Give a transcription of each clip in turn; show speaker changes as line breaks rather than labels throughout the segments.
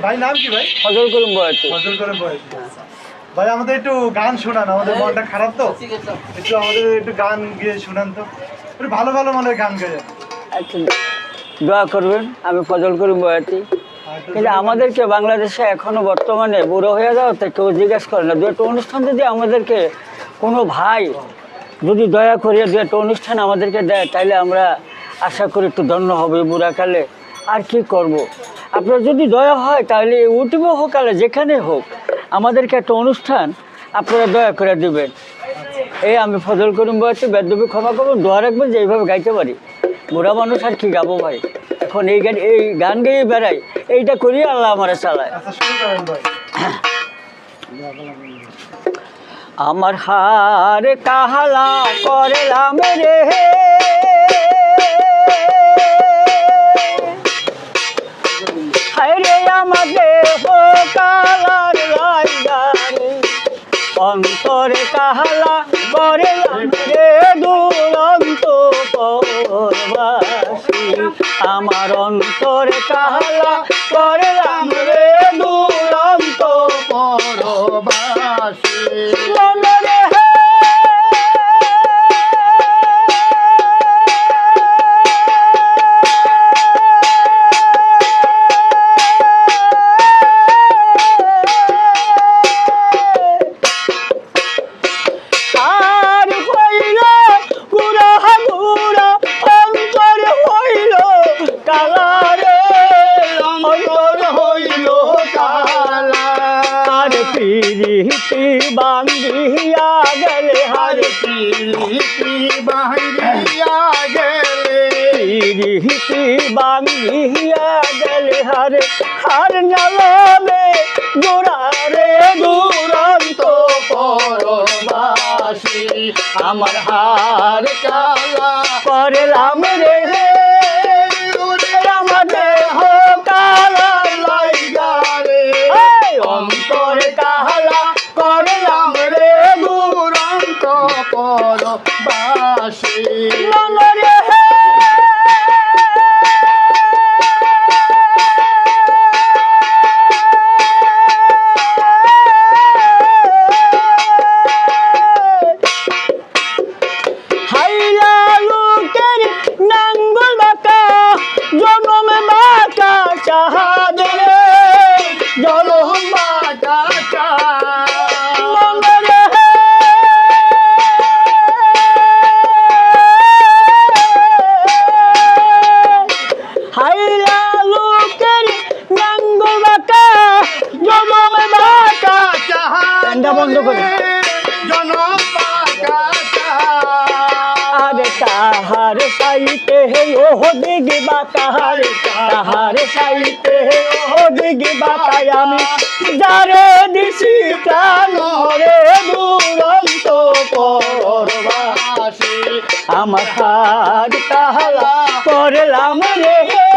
ভাই নাম কি ভাই?
ফজল করিম বয়াতি।
ফজল করে বয়স ভাই আমাদের একটু গান শোনান আমাদের মনটা খারাপ তো? একটু আমাদের একটু গান গিয়ে শোনান তো। একটু ভালো ভালো মানে গান গায়ে
আচ্ছা দোয়া করবেন আমি ফজল করিম বয়াতি। কিন্তু আমাদেরকে বাংলাদেশে এখনও বর্তমানে বুড়ো হয়ে যাওয়া তো কেউ জিজ্ঞেস করে না। দু একটা অনুষ্ঠান যদি আমাদেরকে কোনো ভাই যদি দয়া করিয়া দু একটা অনুষ্ঠান আমাদেরকে দেয় তাহলে আমরা আশা করি একটু ধন্য হবে বুড়াকালে। আর কি করব। আপনার যদি দয়া হয়, তাহলে ইউটিউবে হোক আর যেখানে হোক, আমাদেরকে একটা অনুষ্ঠান আপনারা দয়া করে দিবেন। এই আমি ফজল করিম বয়সে বেদবি ক্ষমা করব দোয়া রাখবেন যে এইভাবে গাইতে পারি। বুড়া মানুষ আর কি গাবো ভাই? এখন এই গান এই গান গেয়ে বেড়াই, এইটা করি আল্লাহ আমার চালায়। আমার হার কাহালা করলাম রে। আমাকে কালার লাইগারে অন্তরে কাহালা করে রে দুরন্ত আমার অন্তরে কাহালা হার
কালা
করলাম রে দিছি প্রাণ রে দুরন্ত পরবাসী। আমার হাত কাহালা করলাম রে।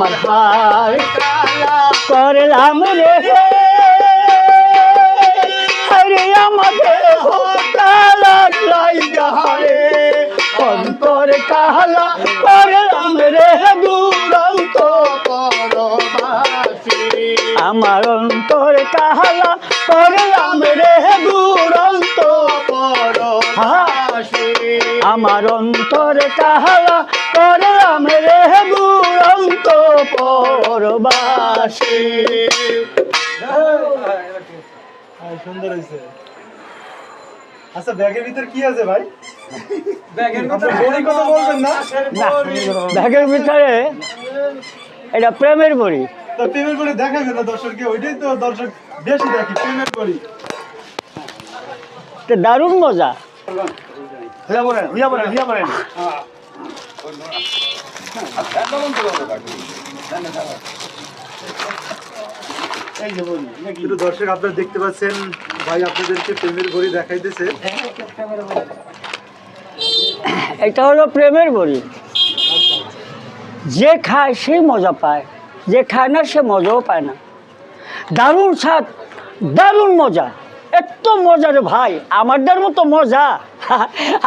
আমার হার
কালা
করলাম রে হরে কালা রে। অন্তর কালা করলাম রে, দুরন্ত আমার অন্তর কাহালা করলাম রে, দুরন্ত আমার অন্তর কাহালা করলাম রে দুরন্ত নগরবাসী
হ্যাঁ, সুন্দর হয়েছে আচ্ছা ব্যাগের ভিতর কি আছে ভাই? ব্যাগের ভিতর বড়ি কথা বলবেন না?
না ব্যাগের ভিতরে এটা প্রেমের বড়ি।
তো প্রেমের বড়ি দেখাবে না দর্শককে ওইটাই তো দর্শক বেশি দেখি প্রেমের বড়ি।
তো দারুণ মজা।
হইয়া বলেন হইয়া বলেন হইয়া বলেন। কিন্তু দর্শক আপনারা দেখতে পাচ্ছেন ভাই আপনাদেরকে প্রেমের বড়ি দেখাইতেছে।
এটা হলো প্রেমের বড়ি। যে খায় সে মজা পায় যে খায় না সে মজাও পায় না। দারুণ স্বাদ দারুণ মজা। এত মজা রে ভাই আমাদের মতো মজা।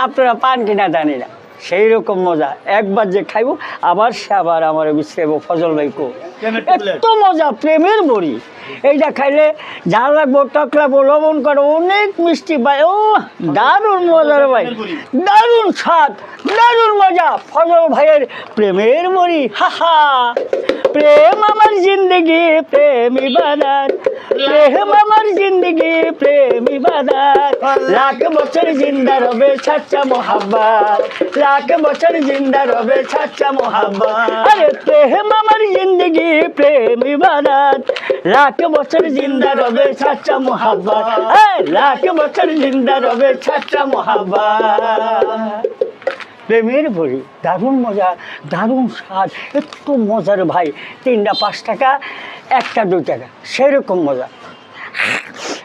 আপনারা পান কিনা জানি না। সেই রকম মজা। একবার যে খাইব আবার সে আবার আমার বিশ্রাইব ফজল ভাই ভাইকো এত মজা প্রেমের বড়ি। এইটা খাইলে ঝাল লাগবো টক লাগবো লবণ করো অনেক মিষ্টি ভাই ও দারুণ মজার ভাই। দারুণ স্বাদ দারুণ মজা। ফজল ভাইয়ের প্রেমের বড়ি। হা হা। প্রেম আমার জিন্দগি প্রেম ইবাদত প্রেম আমার জিন্দগি প্রেম ইবাদত লাখ বছর জিন্দা রবে সাচ্চা মোহাব্বত। লাখ বছর জিন্দা রবে সাচ্চা মোহাব্বত। আরে প্রেম আমার জিন্দগি প্রেম ইবাদত লাখ বছর জিন্দা রবে সাচ্চা মোহাব্বত। লাখ বছর জিন্দা রবে সাচ্চা মোহাব্বত। প্রেমের বড়ি দারুণ মজা দারুণ স্বাদ একটু মজার ভাই। তিনটা পাঁচ টাকা একটা দুই টাকা সেরকম মজা।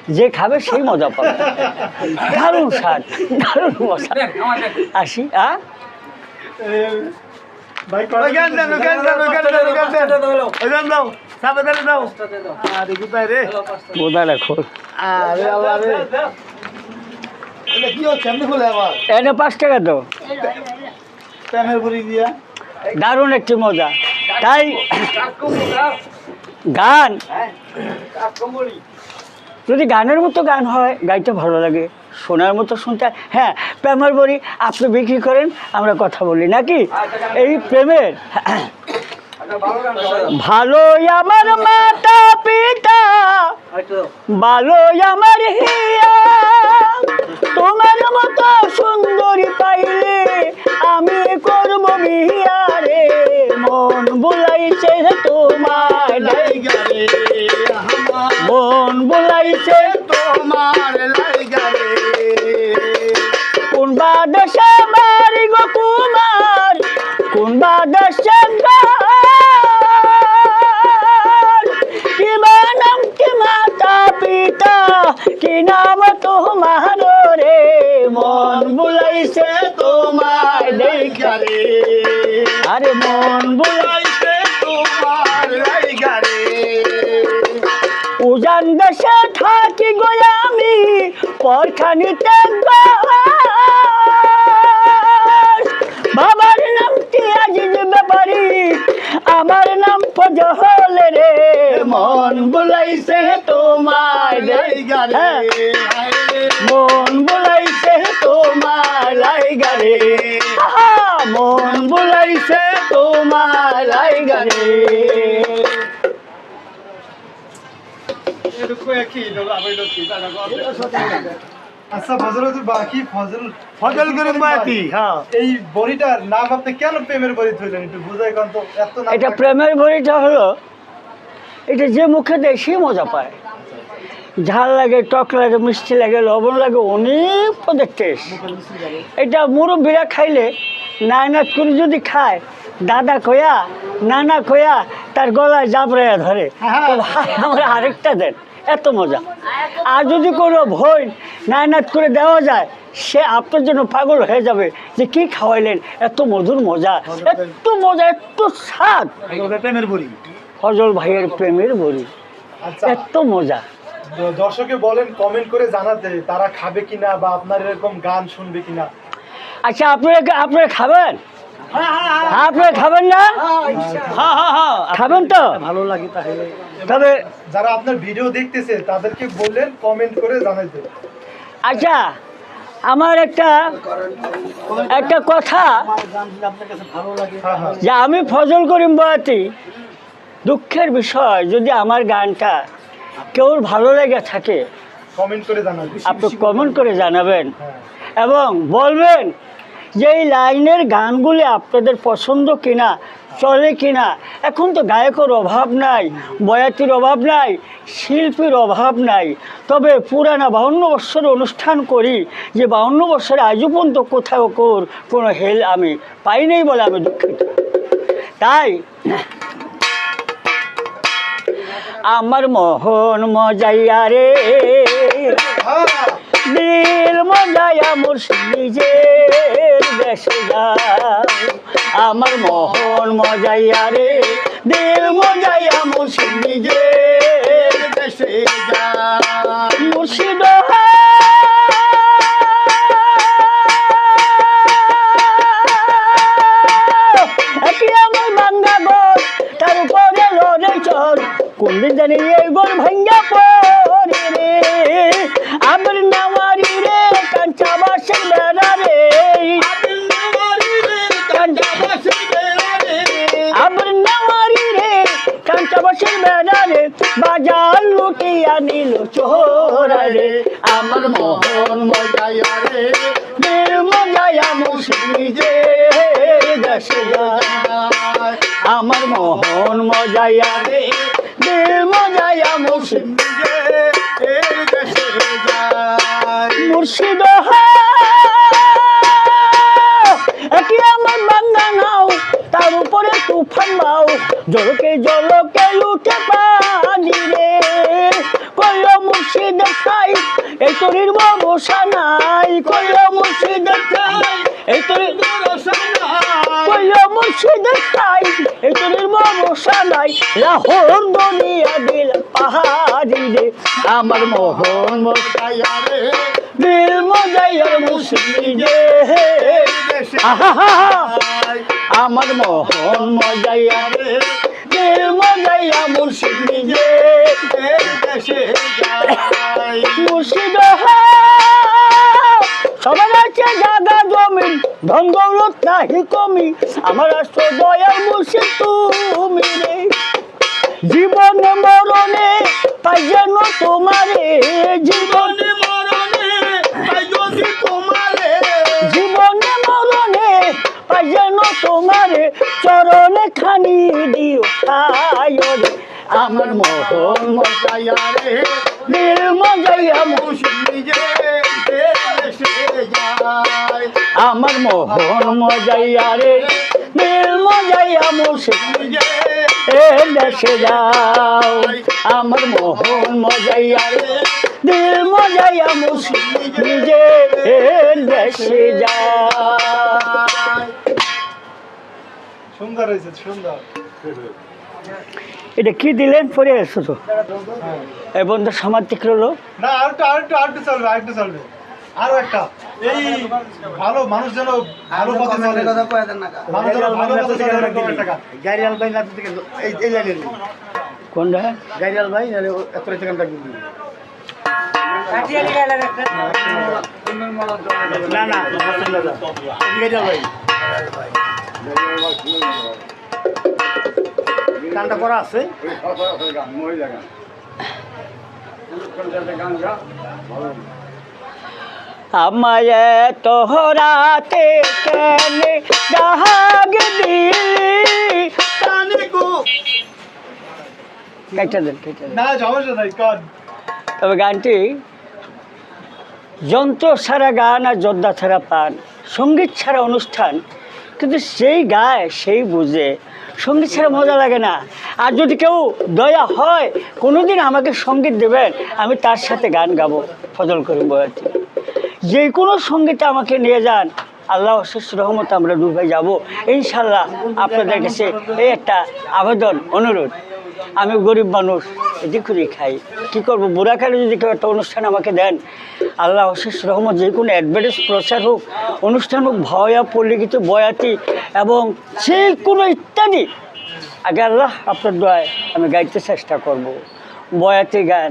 যে খাবে সেই মজা পাবে। দারুণ স্বাদ দারুণ মজা। আসি আ?
দাও আরে আরে। এটা বলে
পাঁচ টাকা তো দারুণ একটি মজা। তাই গান। যদি গানের মতো গান হয় গাইতে ভালো লাগে শোনার মতো শুনতে। হ্যাঁ প্রেমের বড়ি আপনি বিক্রি করেন আমরা কথা বলি নাকি? এই প্রেমের ভালো আমার মাতা পিতা ভালোই আমার হিয়া। তোমার মতো রে আরে মন বুলাইছে
তোমার লাইগা রে
উজান দেশে থাকি গো আমি পরখানিতে বাবার নাম কি আজিজ ব্যাপারি? আমার নাম ফজল রে। মন বুলাইছে তোমার
লাইগা রে
হ্যাঁ, মন বুলাইছে তোমার লাইগা রে মন বুলাইছে তোমার রে
আচ্ছা ফজল বাকি ফজল
ফজল করিম বাতি হ্যাঁ।
এই বড়িটার নাম আপনি কেন প্রেমের বড়ি থইলেন একটু বুঝাই কারণ তো এত
এটা প্রেমের বড়িটা হলো এটা যে মুখে দেয় সে মজা পায়। ঝাল লাগে টক লাগে মিষ্টি লাগে লবণ লাগে অনেক পদের টেস্ট এটা মুরব্বীরা খাইলে নায়নাথ করে যদি খায় দাদা খোয়া নানা খোয়া তার গলায় জাবড়াইয়া ধরে। ভাই আমার আরেকটা দেন এত মজা। আর যদি কোনো ভয় নায়নাথ করে দেওয়া যায় সে আপনার জন্য পাগল হয়ে যাবে যে কি খাওয়াইলেন এত মধুর মজা এত মজা এত স্বাদ। ফজল ভাইয়ের প্রেমের বড়ি
আচ্ছা।
এত মজা।
দর্শকে বলেন কমেন্ট করে জানাতে তারা খাবে কিনা বা আপনার এরকম গান শুনবে কিনা।
আচ্ছা আপনারা আপনারা খাবেন? আপনারা খাবেন না?
হ্যাঁ হ্যাঁ হ্যাঁ
খাবেন তো?
ভালো লাগে তাহলে।
তবে
যারা আপনার ভিডিও দেখতেছে তাদেরকে বললেন কমেন্ট করে জানাইতে।
আচ্ছা আমার একটা একটা কথা।
গান শুনে আপনার কাছে ভালো লাগে
হ্যাঁ হ্যাঁ।
যে আমি ফজল করিম বয়াতি দুঃখের বিষয় যদি আমার গানটা কেউ ভালো লেগে থাকে। আপনি কমেন্ট করে জানাবেন।
হ্যাঁ।
এবং বলবেন যে এই লাইনের গানগুলি আপনাদের পছন্দ কিনা চলে কিনা এখন তো গায়কের অভাব নাই বয়াতির অভাব নাই শিল্পীর অভাব নাই। তবে পুরানা বাউন্ন বৎসর অনুষ্ঠান করি যে বাউন্ন বৎসরে আজও পর্যন্ত কোথাও কোর কোনো হেল আমি পাই নাই বলে আমি দুঃখিত। তাই আমার মোহন মজাইয়া রে। দিল মজাইয়া মুর্শিদের দেশে আমার মোহন মজাইয়া রে। দিল মজাইয়া মুর্শিদের দেশে যাও। মুর্শিদ এই গোল ভাঙ্গা পড়ে রে। আবার নামারি রে কাঞ্চা বাসের বেড়া রে। আবার নামারি রে কাঞ্চা বাসের বেড়া রে। বাজার লুটিয়া নিল চোরা রে। আমার মোহন মজায়া রে। মজায়া মুসলিজে দেশে যায়। আমার মোহন মজায়া রে। মজায়া দেশে মুর্শিদ একই আমার বাংলা নাও তার উপরে তুফান মাও জলকে জলকে লুটে পানি রে কইল মুর্শিদ খাই এই তরির বসা নাই কইল মুর্শিদ খাই এই তরির মুর্শিদ খাই এই তরির বসা নাই। লাহোর দুনিয়া দিল পাহাড়ি রে। আমার মোহন মশাইয়া রে দিল মজাইয়ার আহা আমার মোহন মজাইয়া রে। দিল মজাইয়া মুর্শিদ মুর্শিদ সবার আছে জায়গা জমি ধন দৌলত নাহি কমি আমার আসো দয়াল মুর্শিদ তুমি রে। জীবনে মরণে পাই যেন তোমারে জীবনে মরণে পাই যদি তোমারে জীবনে মরণে পাই যেন তোমারে চরণে খানি দিও রে। আমার মোহন মজাইয়া রে দিল মজাইয়া মুসলিজে আমার মোহন মজাইয়া রে দিল মজাইয়া এ দেশে যাও আমার মোহন মজাইয়া রে দিল মজাইয়া এ দেশে যাও
সুন্দর হয়েছে সুন্দর।
এটা কি দিলেন? পরে শুধু এই বন্ধু সমাধিক রলো
না আরেকটু আরেকটু আরেকটু চলবে আরেকটু চলবে। আরও একটা। এই ভালো মানুষ যেন ভালো পথে চলে। মানুষ যেন ভালো পথে চলে এরকম
গাড়িয়াল ভাই না থেকে এই এই লাইনের
কোনটা?
গাড়িয়াল ভাই এত গান ডাকবি না না গাড়িয়াল ভাই। গানটা করা আছে?
আমায় তোহরাতে কেনে ডাহাগ দিলি। কেটে দেন কেটে দেন তবে গানটি যন্ত্র ছাড়া গান আর যোদ্ধা ছাড়া পান সংগীত ছাড়া অনুষ্ঠান। কিন্তু সেই গায় সেই বুঝে সংগীত ছাড়া মজা লাগে না। আর যদি কেউ দয়া হয় কোনোদিন আমাকে সংগীত দেবেন আমি তার সাথে গান গাবো। ফজল করিম বয়াতি। যে কোনো সঙ্গীতে আমাকে নিয়ে যান, আল্লাহ অশেষ রহমত আমরা ডুবে যাব। ইনশাল্লাহ আপনাদের কাছে এই একটা আবেদন, অনুরোধ। আমি গরিব মানুষ, এদিক করে খাই। কী করব? বুড়াকালে যদি কেউ একটা অনুষ্ঠান আমাকে দেন, আল্লাহ অশেষ রহমত যে কোনো অ্যাডভার্টাইজ প্রচার হোক, অনুষ্ঠান হোক, ভয়া পল্লিখিত বয়াতি এবং যে কোনো ইত্যাদি, আগে আল্লাহ আপনার দয়ায় আমি গাইতে চেষ্টা করব। বয়াতি গান।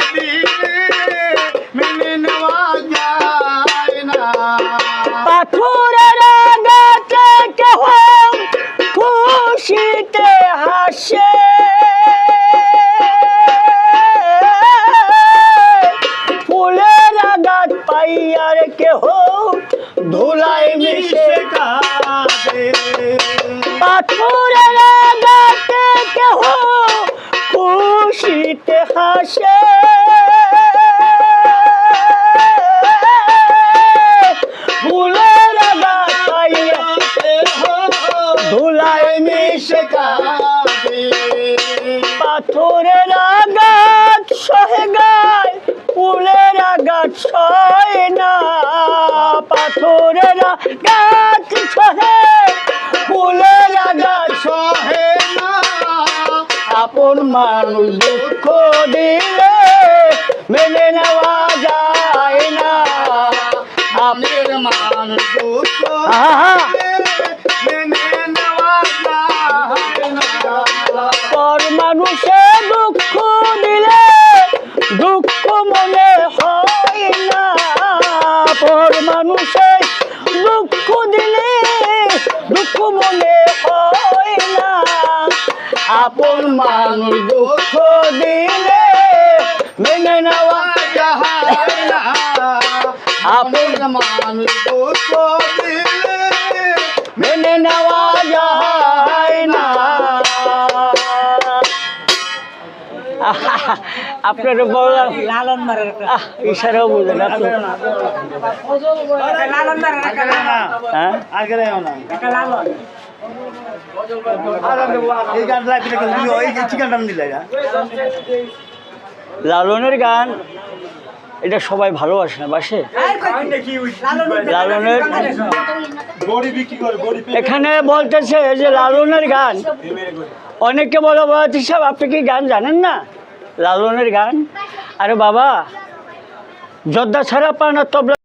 পাথরের আঘাত সহে গায় ফুলের আঘাত সয় না। পাথরের আঘাত সহে ফুলের আঘাত
সহে না।
আপন মানুষ দুঃখ দিলে মেনে নেওয়া যায় না।
আমের মানুষ দুঃখ
মানুষ দুঃখ দিলে মেনে নেওয়া আপন
মানুষ দুঃখ দিলে
মেনে নেওয়া যায় না। আপনার
লালন মারের একটা।
ইশারাও বুঝে না
লালন মারের
হ্যাঁ?
লালন।
দিলে
লালনের গান, এটা সবাই ভালোবাসে না, বাসে? লালনের এখানে বলতেছে যে লালনের গান। অনেকে বলো, বলতে সাহেব আপনি কি গান জানেন না? লালনের গান? আরে বাবা যোদ্ধা ছাড়া পান তবলা